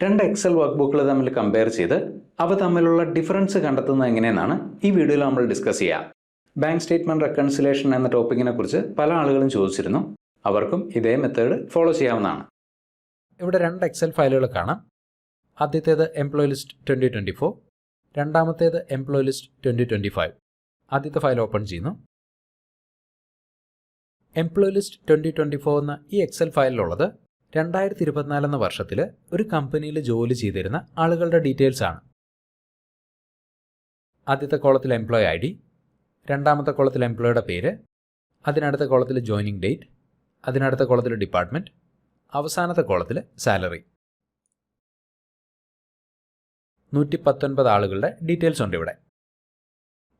രണ്ട് Excel work ബുക്കുകൾ തമ്മിൽ കമ്പയർ ചെയ്ത് അവ തമ്മിലുള്ള ഡിഫറൻസ് കണ്ടെത്തുന്നത് എങ്ങനെയെന്നാണ് ഈ വീഡിയോയിൽ നമ്മൾ ഡിസ്കസ് ചെയ്യുക ബാങ്ക് സ്റ്റേറ്റ്മെന്റ് റെക്കൺസിലേഷൻ എന്ന ടോപ്പിക്കിനെ കുറിച്ച് പല ആളുകളും ചോദിച്ചിരുന്നു. അവർക്കും ഇതേ മെത്തേഡ് ഫോളോ ചെയ്യാവുന്നതാണ്. ഇവിടെ രണ്ട് എക്സൽ ഫയലുകൾ കാണാം. ആദ്യത്തേത് employee list twenty twenty four രണ്ടാമത്തേത് employee list twenty twenty five ആദ്യത്തെ ഫയൽ ഓപ്പൺ ചെയ്യുന്നു. Employee list twenty twenty four എന്ന ഈ എക്സൽ ഫയലിലുള്ളത് രണ്ടായിരത്തി ഇരുപത്തിനാല് എന്ന വർഷത്തിൽ ഒരു കമ്പനിയിൽ ജോലി ചെയ്തിരുന്ന ആളുകളുടെ ഡീറ്റെയിൽസ് ആണ്. ആദ്യത്തെ കോളത്തിൽ എംപ്ലോയി ഐ ഡി രണ്ടാമത്തെ കോളത്തിൽ എംപ്ലോയിയുടെ പേര് അതിനടുത്ത കോളത്തിൽ ജോയിനിങ് ഡേറ്റ് അതിനടുത്ത കോളത്തിൽ ഡിപ്പാർട്ട്മെന്റ് അവസാനത്തെ കോളത്തിൽ സാലറി നൂറ്റി പത്തൊൻപത് ആളുകളുടെ ഡീറ്റെയിൽസ് ഉണ്ട് ഇവിടെ.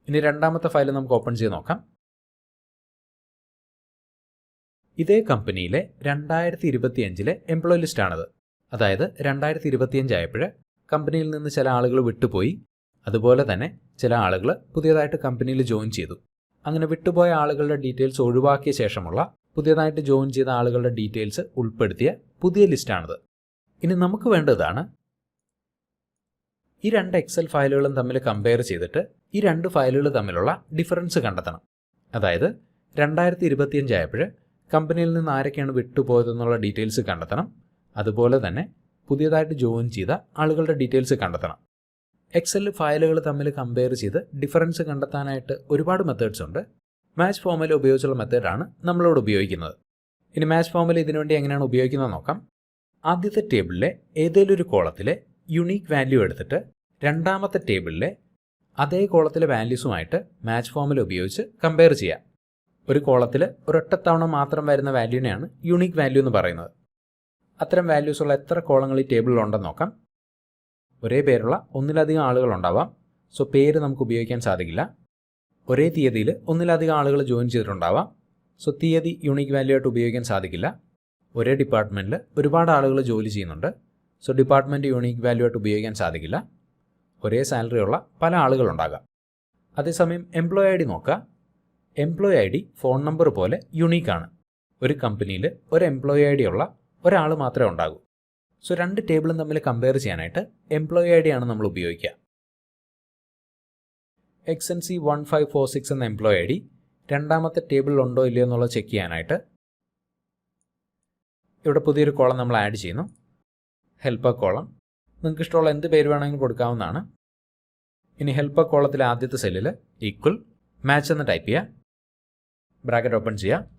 ഇനി രണ്ടാമത്തെ ഫയൽ നമുക്ക് ഓപ്പൺ ചെയ്ത് നോക്കാം. ഇതേ കമ്പനിയിലെ രണ്ടായിരത്തി ഇരുപത്തിയഞ്ചിലെ എംപ്ലോയി ലിസ്റ്റാണത് അതായത് രണ്ടായിരത്തി ഇരുപത്തിയഞ്ചായപ്പോൾ കമ്പനിയിൽ നിന്ന് ചില ആളുകൾ വിട്ടുപോയി. അതുപോലെ തന്നെ ചില ആളുകൾ പുതിയതായിട്ട് കമ്പനിയിൽ ജോയിൻ ചെയ്തു. അങ്ങനെ വിട്ടുപോയ ആളുകളുടെ ഡീറ്റെയിൽസ് ഒഴിവാക്കിയ ശേഷമുള്ള പുതിയതായിട്ട് ജോയിൻ ചെയ്ത ആളുകളുടെ ഡീറ്റെയിൽസ് ഉൾപ്പെടുത്തിയ പുതിയ ലിസ്റ്റാണിത് ഇനി നമുക്ക് വേണ്ടതാണ് ഈ രണ്ട് എക്സൽ ഫയലുകളും തമ്മിൽ കമ്പയർ ചെയ്തിട്ട് ഈ രണ്ട് ഫയലുകൾ തമ്മിലുള്ള ഡിഫറൻസ് കണ്ടെത്തണം. അതായത് രണ്ടായിരത്തി ഇരുപത്തിയഞ്ച് ആയപ്പോൾ കമ്പനിയിൽ നിന്ന് ആരൊക്കെയാണ് വിട്ടുപോയതെന്നുള്ള ഡീറ്റെയിൽസ് കണ്ടെത്തണം. അതുപോലെ തന്നെ പുതിയതായിട്ട് ജോയിൻ ചെയ്ത ആളുകളുടെ ഡീറ്റെയിൽസ് കണ്ടെത്തണം. എക്സൽ ഫയലുകൾ തമ്മിൽ കമ്പയർ ചെയ്ത് ഡിഫറൻസ് കണ്ടെത്താനായിട്ട് ഒരുപാട് മെത്തേഡ്സ് ഉണ്ട്. മാച്ച് ഫോമിൽ ഉപയോഗിച്ചുള്ള മെത്തേഡാണ് നമ്മളോട് ഉപയോഗിക്കുന്നത്. ഇനി മാച്ച് ഫോമിൽ ഇതിനുവേണ്ടി എങ്ങനെയാണ് ഉപയോഗിക്കുന്നത് നോക്കാം. ആദ്യത്തെ ടേബിളിലെ ഏതെങ്കിലും ഒരു കോളത്തിലെ യുണീക്ക് വാല്യൂ എടുത്തിട്ട് രണ്ടാമത്തെ ടേബിളിലെ അതേ കോളത്തിലെ വാല്യൂസുമായിട്ട് മാച്ച് ഫോമിൽ ഉപയോഗിച്ച് കമ്പയർ ചെയ്യാം. ഒരു കോളത്തിൽ തവണ മാത്രം വരുന്ന വാല്യൂവിനെയാണ് യുണീക്ക് വാല്യൂ എന്ന് പറയുന്നത്. അത്തരം വാല്യൂസ് ഉള്ള എത്ര കോളങ്ങൾ ഈ ടേബിളിൽ ഉണ്ടെന്ന് നോക്കാം. ഒരേ പേരുള്ള ഒന്നിലധികം ആളുകൾ ഉണ്ടാവാം. സോ പേര് നമുക്ക് ഉപയോഗിക്കാൻ സാധിക്കില്ല. ഒരേ തീയതിയിൽ ഒന്നിലധികം ആളുകൾ ജോയിൻ ചെയ്തിട്ടുണ്ടാവാം. സോ തീയതി യുണീക്ക് വാല്യൂ ആയിട്ട് ഉപയോഗിക്കാൻ സാധിക്കില്ല. ഒരേ ഡിപ്പാർട്ട്മെന്റിൽ ഒരുപാട് ആളുകൾ ജോലി ചെയ്യുന്നുണ്ട്. സോ ഡിപ്പാർട്ട്മെന്റ് യുണീക്ക് വാല്യൂ ആയിട്ട് ഉപയോഗിക്കാൻ സാധിക്കില്ല. ഒരേ സാലറി ഉള്ള പല ആളുകളുണ്ടാകാം അതേസമയം എംപ്ലോയി ഐ ഡി നോക്കുക. Employee I D phone number പോലെ യുണീക്കാണ് ഒരു കമ്പനിയിൽ ഒരു എംപ്ലോയി ഐ ഡി ഉള്ള ഒരാൾ മാത്രമേ ഉണ്ടാകൂ. സോ രണ്ട് ടേബിളും തമ്മിൽ കമ്പയർ ചെയ്യാനായിട്ട് എംപ്ലോയി ഐ ഡി ആണ് നമ്മൾ ഉപയോഗിക്കുക. X N C one five four six എന്ന എംപ്ലോയി ഐ ഡി രണ്ടാമത്തെ ടേബിളിൽ ഉണ്ടോ ഇല്ലയോ എന്നുള്ളത് ചെക്ക് ചെയ്യാനായിട്ട് ഇവിടെ പുതിയൊരു കോളം നമ്മൾ ആഡ് ചെയ്യുന്നു. ഹെൽപ്പർ കോളം നിങ്ങൾക്ക് ഇഷ്ടമുള്ള എന്ത് പേര് വേണമെങ്കിലും കൊടുക്കാവുന്നതാണ്. ഇനി ഹെൽപ്പർ കോളത്തിലെ ആദ്യത്തെ സെല്ലിൽ ഈക്വൽ മാച്ച് എന്ന് ടൈപ്പ് ചെയ്യുക. ബ്രാക്കറ്റ് ഓപ്പൺ ചെയ്യുക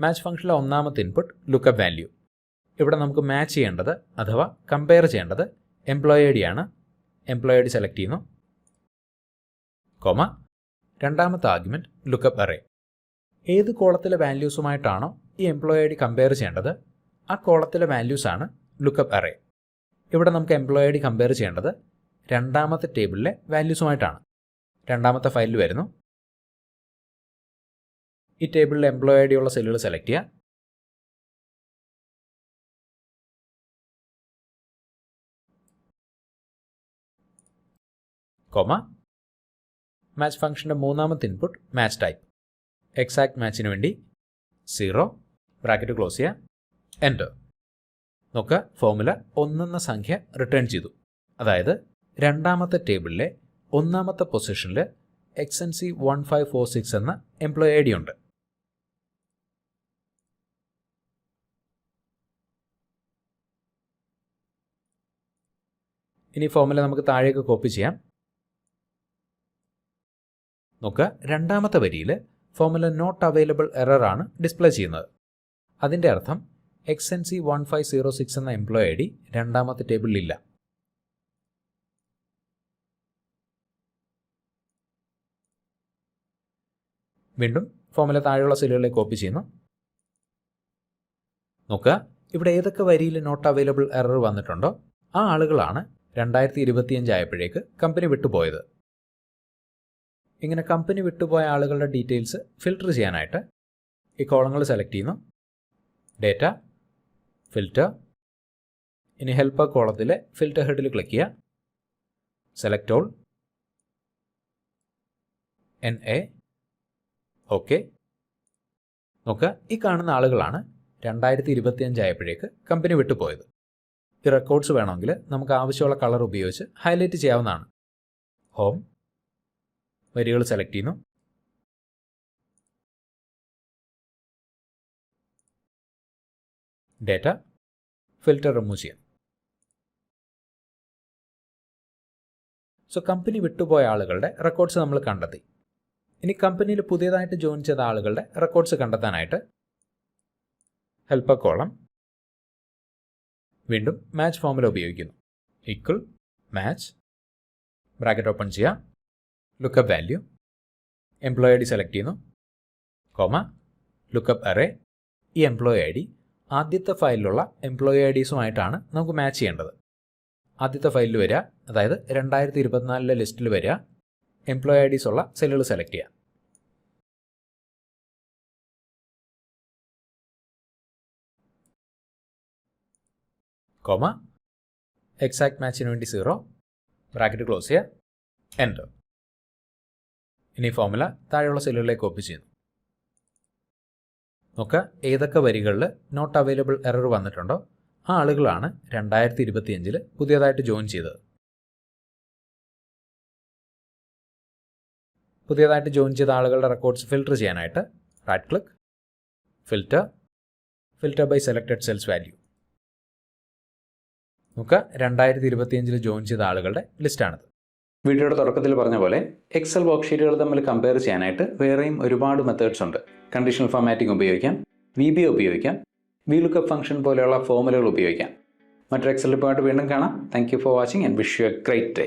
മാച്ച് ഫംഗ്ഷനിലെ ഒന്നാമത്തെ ഇൻപുട്ട് ലുക്കപ്പ് വാല്യൂ. ഇവിടെ നമുക്ക് മാച്ച് ചെയ്യേണ്ടത് അഥവാ കമ്പയർ ചെയ്യേണ്ടത് എംപ്ലോയി ഐ ഡി ആണ്. എംപ്ലോയി ഐ ഡി സെലക്ട് ചെയ്യുന്നു. കോമ. രണ്ടാമത്തെ ആർഗ്യുമെന്റ് ലുക്കപ്പ് അറേ ഏത് കോളത്തിലെ വാല്യൂസുമായിട്ടാണോ ഈ എംപ്ലോയി ഐ ഡി കമ്പയർ ചെയ്യേണ്ടത് ആ കോളത്തിലെ വാല്യൂസ് ആണ് ലുക്കപ്പ് അറേ ഇവിടെ നമുക്ക് എംപ്ലോയി ഐ ഡി കമ്പയർ ചെയ്യേണ്ടത് രണ്ടാമത്തെ ടേബിളിലെ വാല്യൂസുമായിട്ടാണ്. രണ്ടാമത്തെ ഫയലിൽ വരുന്നു. ഈ ടേബിളിൽ എംപ്ലോയി ഐ ഡി ഉള്ള സെല്ലുകൾ സെലക്ട് ചെയ്യുക. കോമ മാച്ച് ഫംഗ്ഷന്റെ മൂന്നാമത്തെ ഇൻപുട്ട് മാച്ച് ടൈപ്പ് എക്സാക്ട് മാച്ചിന് വേണ്ടി സീറോ ബ്രാക്കറ്റ് ക്ലോസ് ചെയ്യുക. എന്റർ നോക്കുക ഫോമുല ഒന്നെന്ന സംഖ്യ റിട്ടേൺ ചെയ്തു. അതായത് രണ്ടാമത്തെ ടേബിളിലെ ഒന്നാമത്തെ പൊസിഷനിൽ X N C one five four six എന്ന എംപ്ലോയി ഐ ഡി ഉണ്ട്. ഇനി ഫോർമുല നമുക്ക് താഴേക്ക് കോപ്പി ചെയ്യാം. നോക്കുക രണ്ടാമത്തെ വരിയിൽ ഫോമുല നോട്ട് അവൈലബിൾ എറർ ആണ് ഡിസ്പ്ലേ ചെയ്യുന്നത്. അതിന്റെ അർത്ഥം X N C one five zero six എന്ന എംപ്ലോയി ഐ ഡി രണ്ടാമത്തെ ടേബിളിലില്ല വീണ്ടും ഫോമിലെ താഴെയുള്ള സെല്ലുകളെ കോപ്പി ചെയ്യുന്നു. നോക്കുക ഇവിടെ ഏതൊക്കെ വരിയിൽ നോട്ട് അവൈലബിൾ എറർ വന്നിട്ടുണ്ടോ? ആ ആളുകളാണ് രണ്ടായിരത്തി ഇരുപത്തിയഞ്ച് ആയപ്പോഴേക്ക് കമ്പനി വിട്ടുപോയത്. ഇങ്ങനെ കമ്പനി വിട്ടുപോയ ആളുകളുടെ ഡീറ്റെയിൽസ് ഫിൽട്ടർ ചെയ്യാനായിട്ട് ഈ കോളങ്ങൾ സെലക്ട് ചെയ്യുന്നു. ഡേറ്റ ഫിൽറ്റർ ഇനി ഹെൽപ്പർ കോളത്തിലെ ഫിൽറ്റർ ഹെഡിൽ ക്ലിക്ക് ചെയ്യുക. Select all. N A. Okay. നോക്കുക ഈ കാണുന്ന ആളുകളാണ് രണ്ടായിരത്തി ഇരുപത്തിയഞ്ചായപ്പോഴേക്ക് കമ്പനി വിട്ടുപോയത്. ഈ റെക്കോർഡ്സ് വേണമെങ്കിൽ നമുക്ക് ആവശ്യമുള്ള കളർ ഉപയോഗിച്ച് ഹൈലൈറ്റ് ചെയ്യാവുന്നതാണ്. ഹോം വരികൾ സെലക്ട് ചെയ്യുന്നു. ഡേറ്റ ഫിൽറ്റർ റിമൂവ് ചെയ്യാം സോ കമ്പനി വിട്ടുപോയ ആളുകളുടെ റെക്കോർഡ്സ് നമ്മൾ കണ്ടെത്തി. ഇനി കമ്പനിയിൽ പുതിയതായിട്ട് ജോയിൻ ചെയ്ത ആളുകളുടെ റെക്കോർഡ്സ് കണ്ടെത്താനായിട്ട് ഹെൽപ്പ് കോളം വീണ്ടും മാച്ച് ഫോമുല ഉപയോഗിക്കുന്നു. ഈക്വൽ മാച്ച് ബ്രാക്കറ്റ് ഓപ്പൺ ചെയ്യുക lookup value employee I D select ചെയ്യുന്നു. കോമ ലുക്കപ്പ് അറേ ഈ എംപ്ലോയി ഐ ഡി ആദ്യത്തെ ഫയലിലുള്ള എംപ്ലോയി ഐ ഡീസുമായിട്ടാണ് നമുക്ക് മാച്ച് ചെയ്യേണ്ടത്. ആദ്യത്തെ ഫയലിൽ വരിക അതായത് രണ്ടായിരത്തി ഇരുപത്തിനാലിലെ ലിസ്റ്റിൽ വരിക. എംപ്ലോയി ഐ ഡീസ് ഉള്ള സെല്ലുകൾ സെലക്ട് ചെയ്യുക. കോമ എക്സാക്ട് മാച്ചിന് വേണ്ടി സീറോ ബ്രാക്കറ്റ് ക്ലോസ് ചെയ്യുക എന്റർ ഇനി ഫോമുല താഴെയുള്ള സെല്ലുകളിലേക്ക് കോപ്പി ചെയ്യുന്നു. നോക്കുക ഏതൊക്കെ വരികളിൽ നോട്ട് അവൈലബിൾ എറർ വന്നിട്ടുണ്ടോ ആ ആളുകളാണ് രണ്ടായിരത്തി ഇരുപത്തിയഞ്ചിൽ പുതിയതായിട്ട് ജോയിൻ ചെയ്തത്. പുതിയതായിട്ട് ജോയിൻ ചെയ്ത ആളുകളുടെ റെക്കോർഡ്സ് ഫിൽട്ടർ ചെയ്യാനായിട്ട് right click filter filter by selected cells value നോക്കുക. രണ്ടായിരത്തി ഇരുപത്തിയഞ്ചിൽ ജോയിൻ ചെയ്ത ആളുകളുടെ ലിസ്റ്റാണിത്. വീഡിയോയുടെ തുടക്കത്തിൽ പറഞ്ഞ പോലെ എക്സൽ വർക്ക്ഷീറ്റുകൾ തമ്മിൽ കമ്പയർ ചെയ്യാനായിട്ട് വേറെയും ഒരുപാട് മെത്തേഡ്സ് ഉണ്ട്. കണ്ടീഷണൽ ഫോമാറ്റിംഗ് ഉപയോഗിക്കാം വി ബി ഉപയോഗിക്കാം വി ലുക്കപ്പ് ഫംഗ്ഷൻ പോലെയുള്ള ഫോമുലകൾ ഉപയോഗിക്കാം. മറ്റൊരു എക്സൽ റിപ്പോർട്ട് വീണ്ടും കാണാം. Thank you for watching and wish you a great day